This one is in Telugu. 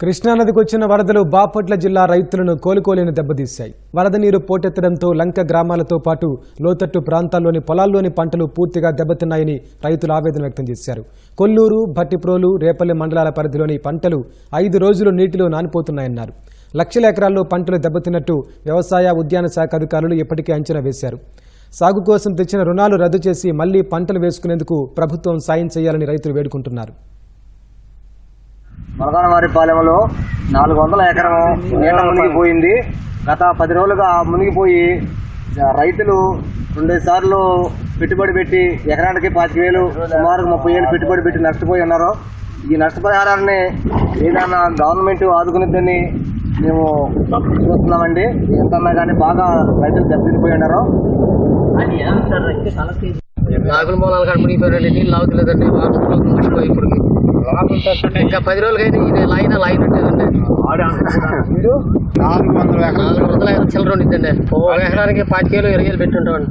కృష్ణానదికి వచ్చిన వరదలు బాపట్ల జిల్లా రైతులను కోలుకోలేని దెబ్బతీశాయి. వరద నీరు పోటెత్తడంతో లంక గ్రామాలతో పాటు లోతట్టు ప్రాంతాల్లోని పొలాల్లోని పంటలు పూర్తిగా దెబ్బతిన్నాయని రైతులు ఆవేదన వ్యక్తం చేశారు. కొల్లూరు భట్టిప్రోలు రేపల్లి మండలాల పరిధిలోని పంటలు ఐదు రోజులు నీటిలో నానిపోతున్నాయన్నారు. లక్షల ఎకరాల్లో పంటలు దెబ్బతిన్నట్టు వ్యవసాయ ఉద్యాన శాఖ అధికారులు ఇప్పటికే అంచనా వేశారు. సాగు కోసం తెచ్చిన రుణాలు రద్దు చేసి మళ్ళీ పంటలు వేసుకునేందుకు ప్రభుత్వం సాయం చేయాలని రైతులు వేడుకుంటున్నారు. మరగానవారిపాలెంలో నాలుగు వందల ఎకరం నీట మునిగిపోయింది. గత పది రోజులుగా మునిగిపోయి రైతులు రెండు సార్లు పెట్టుబడి పెట్టి ఎకరానికి పాతిక వేలు సుమారు ముప్పై వేలు పెట్టుబడి పెట్టి నష్టపోయి ఉన్నారు. ఈ నష్టపరిహారాన్ని ఏదైనా గవర్నమెంట్ ఆదుకునిద్దని మేము చూస్తున్నామండి. ఎంతన్నా కానీ బాగా రైతులు దెబ్బతిపోయి ఉన్నారు. నాగుల మూలాలు కాడ మునిగిపోయినండి నీళ్ళు లాగుతలేదండి వాటర్ మునిగిపోయి ఇప్పుడు ఇంకా పది రోజులకైతే ఇది లైన్ లైన్ ఉంటుందండి నాలుగు వందల ఐదు చిల్లర ఉండిద్దండి. ఓ ఎకరానికి పాతికేలు ఇరవై వేలు పెట్టి ఉంటామండి.